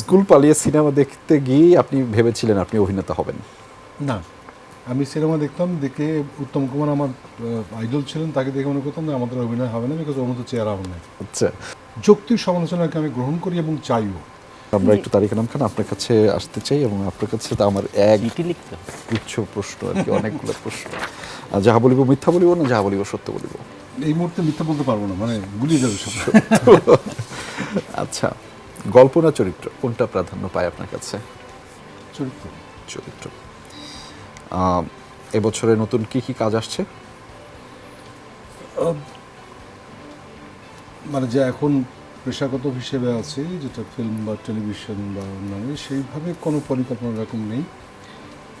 School পালিয়ে cinema দেখতে গিয়ে আপনি ভেবেছিলেন আপনি অভিনেতা হবেন? না। আমি সিনেমা দেখতাম দেখে উত্তম কুমার আমার আইডল ছিলেন তাকে দেখে মনে করতাম যে আমাদের অভিনয় হবে না বিকজ ওর মতো চেহারা হবে নেই। আচ্ছা। যৌক্তিক সমালোচনাকে আমি গ্রহণ করি এবং চাইও। আমরা একটু তারিখ নাম খান আপনার কাছে আসতে চাই এবং আপনার কাছে তো আমার এক গুচ্ছ প্রশ্ন আর কি অনেকগুলো প্রশ্ন। আর যাহা বলিব মিথ্যা বলিব না যাহা বলিব সত্য বলিব। এই মুহূর্তে মিথ্যা বলতে পারব না মানে গুলিয়ে যাবে সব। আচ্ছা। গল্প না চরিত্র? কোনটা প্রাধান্য পায় আপনার কাছে? চরিত্র। চরিত্র। এবছরে নতুন কি কি কাজ আসছে? মানে যে এখন পেশাগত হিসেবে আছে যেটা ফিল্ম বা টেলিভিশন বা অন্যান্য সেইভাবে কোনো পরিকল্পনা এরকম নেই।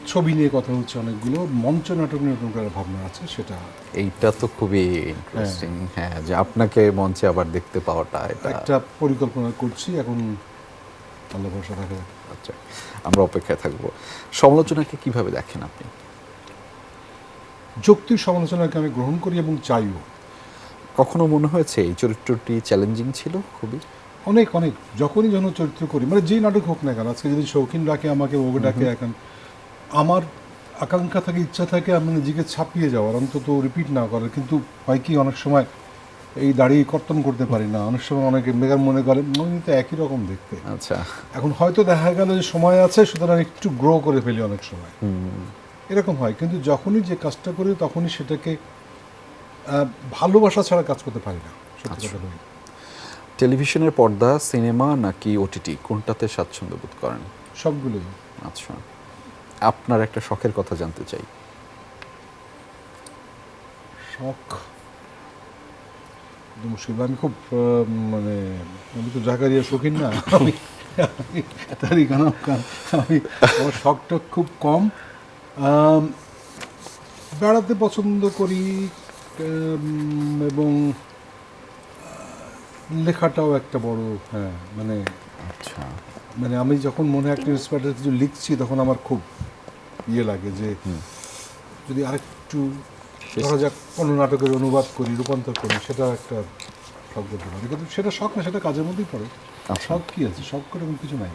ছবি নিয়ে কথা হচ্ছে অনেকগুলো মঞ্চ নাটক নিয়ে করে ভাবনা আছে সেটা এইটা তো খুবই ইন্টারেস্টিং হ্যাঁ যে আপনাকে মঞ্চে আবার দেখতে পাওয়াটা এটা একটা পরিকল্পনা করছি এখন আল্লাহ ভরসা থাকে। আচ্ছা আমরা অপেক্ষায় থাকব। সমালোচনাকে কীভাবে দেখেন আপনি? যৌক্তিক সমালোচনাকে আমি গ্রহণ করি এবং চাইও। কখনো মনে হয়েছে এই চরিত্রটি চ্যালেঞ্জিং ছিল খুবই? অনেক অনেক যখনই যেন চরিত্র করি মানে যেই নাটক হোক না কেন আজকে যদি শৌখিন ডাকে আমাকে ওকে ডাকে এখন আমার আকাঙ্ক্ষা থাকে ইচ্ছা থাকে আমি নিজেকে ছাপিয়ে যাওয়ার অন্তত রিপিট না করার। কিন্তু হয় কি অনেক সময় এই দাঁড়িয়ে কর্তন করতে পারি না। অনেক সময় অনেকে মেগার মনে করে মনে তো একই রকম দেখতে। আচ্ছা। এখন হয়তো দেখা গেল যে সময় আছে সুতরাং একটু গ্রো করে ফেলি অনেক সময়। এরকম হয়। কিন্তু যখনই যে কাজটা করি তখনই সেটাকে ভালোবাসা ছাড়া কাজ করতে পারি না। বলি। টেলিভিশনের পর্দা সিনেমা নাকি ওটিটি? কোনটাতে স্বাচ্ছন্দ্য বোধ করেন? সবগুলোই। আচ্ছা। আপনার একটা শখের কথা জানতে চাই। শখ? মুশকিল আমি খুব মানে আমি তো জাকারিয়া শৌখিন না। আমি তারই গান আমি আমার শখটা খুব কম। বেড়াতে পছন্দ করি এবং লেখাটাও একটা বড় হ্যাঁ মানে আচ্ছা। মানে আমি যখন মনে একটা ইন্সপায়ার কিছু লিখছি তখন আমার খুব ইয়ে লাগে যে যদি আরেকটু ধরা যাক কোনো নাটকের অনুবাদ করি রূপান্তর করি সেটা একটা শখ করতে পারি। কিন্তু সেটা শখ না সেটা কাজের মধ্যেই পড়ে। আচ্ছা। শখ কি আছে? শখ করে এমন কিছু নাই।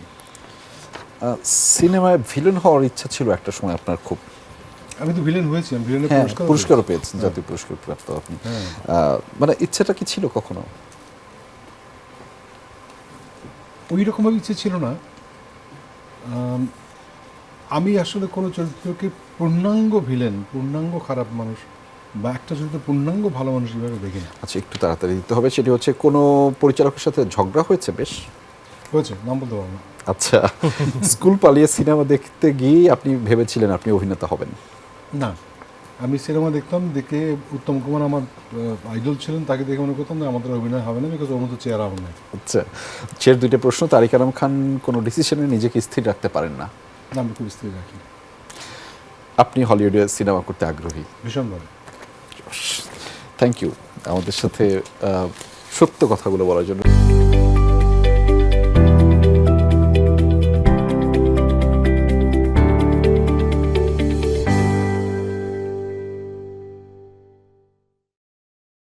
সিনেমায় ভিলেন হওয়ার ইচ্ছা ছিল একটা সময় আপনার খুব। আমি তো ভিলেন হয়েছি আমি ভিলেনের হ্যাঁ পুরস্কার পুরস্কারও পেয়েছেন জাতীয় পুরস্কার প্রাপ্ত আপনি। হ্যাঁ। আহ, মানে ইচ্ছাটা কি ছিল কখনো? ওই রকমভাবে ইচ্ছে ছিল না। আম, আসলে কোনো চরিত্রকে পূর্ণাঙ্গ ভিলেন পূর্ণাঙ্গ খারাপ মানুষ বা একটা চরিত্র পূর্ণাঙ্গ ভালো মানুষ এভাবে দেখি না। আচ্ছা একটু তাড়াতাড়ি দিতে হবে সেটি হচ্ছে কোনো পরিচালকের সাথে ঝগড়া হয়েছে বেশ? হয়েছে নাম বলতে পারব না। আচ্ছা স্কুল পালিয়ে সিনেমা দেখতে গিয়ে আপনি ভেবেছিলেন আপনি অভিনেতা হবেন? না আমি সিনেমা দেখতাম দেখে উত্তম কুমার আমার আইডল ছিলেন তাকে দেখে মনে করতাম আমাদের অভিনয় হবে না বিকজ ওর মতো চেহারা আমার নেই আচ্ছা শের দুইটা প্রশ্ন তারিক আলম খান কোনো ডিসিশনে নিজেকে স্থির রাখতে পারেন না না? আমি খুব স্থির রাখি। আপনি হলিউডে সিনেমা করতে আগ্রহী? ভীষণভাবে থ্যাংক ইউ আমাদের সাথে সত্য কথাগুলো বলার জন্য।